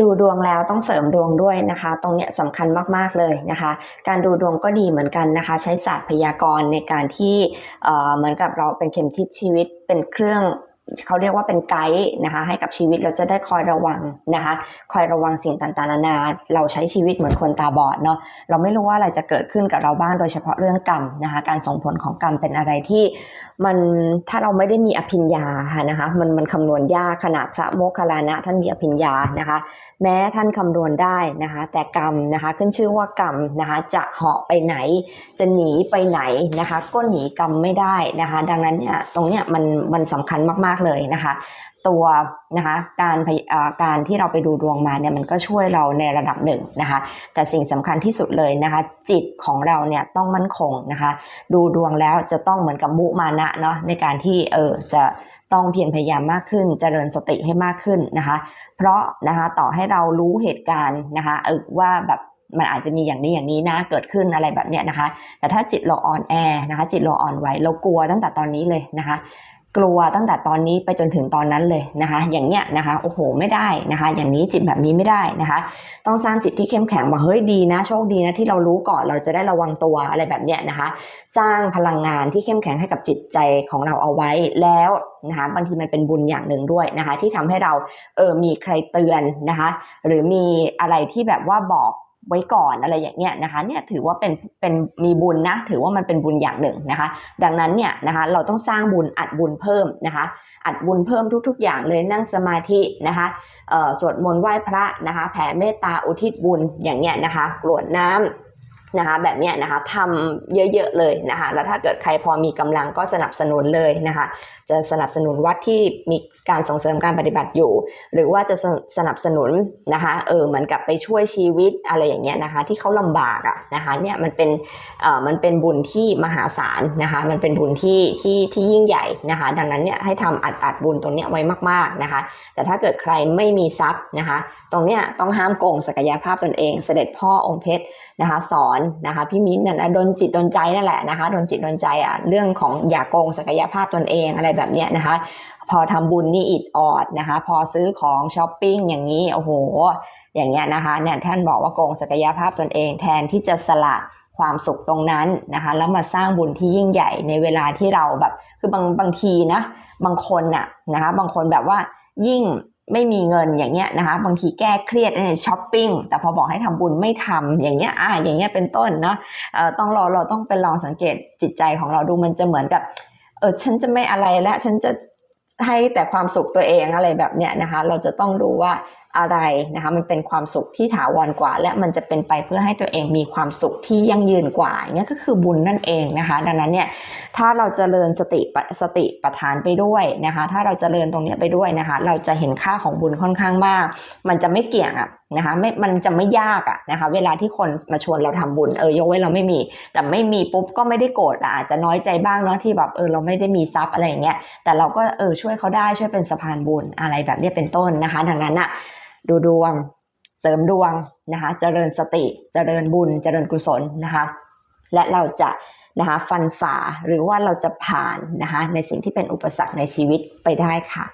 ดูดวงแล้วต้องเสริมดวงด้วยนะคะ ตรงเนี้ยสำคัญมากๆเลยนะคะ การดูดวงก็ดีเหมือนกันนะคะ ใช้ศาสตร์พยากรณ์ในการที่เอ่อเหมือนกับเราเป็นเข็มทิศชีวิตเป็นเครื่องเขาเรียกว่าเป็นไกด์นะคะให้กับชีวิตเราจะได้คอยระวังนะคะคอยระวังสิ่งต่างๆนานาเราใช้ชีวิตเหมือนคนตาบอดเนาะเราไม่รู้ว่าอะไรจะเกิดขึ้นกับเราบ้างโดยเฉพาะเรื่องกรรมนะคะการส่งผลของกรรมเป็นอะไรที่ มันถ้าเราไม่ได้มีอภิญญาค่ะนะคะมันมันคำนวณยากขนาดพระโมคคัลลานะ ท่านมีอภิญญานะคะ แม้ท่านคำนวณได้นะคะ แต่กรรมนะคะขึ้นชื่อว่ากรรมนะคะ จะเหาะไปไหน จะหนีไปไหนนะคะ ก็หนีกรรมไม่ได้นะคะ ดังนั้นเนี่ยตรงเนี้ยมันมันสำคัญมากๆเลยนะคะ ตัวนะคะการการที่เราไปดูดวงมาเนี่ยมันก็ช่วยเราในระดับหนึ่งนะคะ แต่สิ่งสำคัญที่สุดเลยนะคะ จิตของเราเนี่ยต้องมั่นคงนะคะ ดูดวงแล้วจะต้องเหมือนกับมุมานะเนาะในการที่เออจะต้องเพียรพยายามมากขึ้นเจริญสติให้มากขึ้นนะคะ เพราะนะคะต่อให้เรารู้เหตุการณ์นะคะเออว่าแบบมันอาจจะมีอย่างนี้อย่างนี้นะเกิดขึ้นอะไรแบบเนี้ยนะคะ แต่ถ้าจิตเราอ่อนแอนะคะ จิตเราอ่อนไหวเรากลัวตั้งแต่ตอนนี้เลยนะคะ กลัวตั้งแต่ตอนนี้ไปจนถึงตอนนั้นเลยนะคะ อย่างเนี้ยนะคะโอ้โหไม่ได้นะคะ อย่างนี้จิตแบบนี้ไม่ได้นะคะ ต้องสร้างจิตที่เข้มแข็งว่าเฮ้ยดีนะ โชคดีนะที่เรารู้ก่อนเราจะได้ระวังตัวอะไรแบบเนี้ยนะคะ สร้างพลังงานที่เข้มแข็งให้กับจิตใจของเราเอาไว้แล้วนะคะบางทีมันเป็นบุญอย่างหนึ่งด้วยนะคะ ที่ทำให้เราเออมีใครเตือนนะคะ หรือมีอะไรที่แบบว่าบอก ไว้ก่อนอะไรอย่างเงี้ยนะคะเนี่ยถือว่าเป็นเป็นมีบุญนะถือว่ามันเป็นบุญอย่างหนึ่งนะคะ ดังนั้นเนี่ยนะคะเราต้องสร้างบุญอัดบุญเพิ่มนะคะอัดบุญเพิ่มทุก ๆ อย่างเลยนั่งสมาธินะคะสวดมนต์ไหว้พระนะคะแผ่เมตตาอุทิศบุญอย่างเนี้ยนะคะกรวดน้ำ นะคะแบบเนี้ยนะคะทำเยอะๆเลยนะคะแล้วถ้าเกิดใครพอมีกำลังก็สนับสนุนเลยนะคะจะสนับสนุนวัดที่มีการส่งเสริมการปฏิบัติอยู่ หรือว่าจะสสนับสนุนนะคะเออเหมือนกับไปช่วยชีวิตอะไรอย่างเงี้ยนะคะที่เขาลำบากอะนะคะเนี่ยมันเป็นเอ่อมันเป็นบุญที่มหาศาลนะคะมันเป็นบุญที่ที่ที่ยิ่งใหญ่นะคะดังนั้นเนี่ยให้ทำอัดอัดบุญตรงเนี้ยไว้มากๆนะคะแต่ถ้าเกิดใครไม่มีทรัพย์นะคะตรงเนี้ยต้องห้ามโกงศักยภาพตนเอง เสด็จพ่อองค์เพชรนะคะสอนนะคะพี่มิ้นท์น่ะนะดนจิตโดนใจนั่นแหละนะคะโดนจิตโดนใจอะเรื่องของอย่าโกงศักยภาพตนเองอะไรแบบเนี้ยนะคะ พอทำบุญนี่อิดออดนะคะ พอซื้อของช้อปปิ้งอย่างนี้โอ้โห อย่างเงี้ยนะคะเนี่ยท่านบอกว่าโกงศักยภาพตนเอง แทนที่จะสละความสุขตรงนั้นนะคะแล้วมาสร้างบุญที่ยิ่งใหญ่ในเวลาที่เราแบบคือบางบางทีนะบางคนน่ะนะคะบางคนแบบว่ายิ่ง ไม่มีเงินอย่างเงี้ยนะคะ บางทีแก้เครียดในช้อปปิ้งแต่พอบอกให้ทำบุญไม่ทำอย่างเงี้ยอ่าอย่างเงี้ยเป็นต้นเนาะเอ่อต้องรอเราต้องไปลองสังเกตจิตใจของเราดูมันจะเหมือนกับเออฉันจะไม่อะไรแล้วฉันจะให้แต่ความสุขตัวเองอะไรแบบเนี้ยนะคะ เราจะต้องดูว่า อะไรนะคะมันเป็นความสุขที่ถาวรกว่า และมันจะเป็นไปเพื่อให้ตัวเองมีความสุขที่ยั่งยืนกว่าเนี่ยก็คือบุญนั่นเองนะคะ ดังนั้นเนี่ยถ้าเราจเจริญสติสติปัฏฐานไปด้วยนะคะ ถ้าเราจเจริญตรงนี้ไปด้วยนะคะ เราจะเห็นค่าของบุญค่อนข้างมาก มันจะไม่เกี่ยงอะนะคะไม่มันจะไม่ยากอะนะคะ เวลาที่คนมาชวนเราทำบุญเออยกเว้นเราไม่มี แต่ไม่มีปุ๊บก็ไม่ได้โกรธอาจจะน้อยใจบ้างเนาะที่แบบเออเราไม่ได้มีทรัพย์อะไรอย่างเงี้ยแต่เราก็เออช่วยเขาได้ช่วยเป็นสะพานบุญอะไรแบบนี้เป็นต้นนะคะ ดังนั้นอะ ดูดวง เสริมดวงนะคะเจริญสติ เจริญบุญ เจริญกุศลนะคะและเราจะนะคะฟันฝ่าหรือว่าเราจะผ่านนะคะในสิ่งที่เป็นอุปสรรคในชีวิตไปได้ค่ะ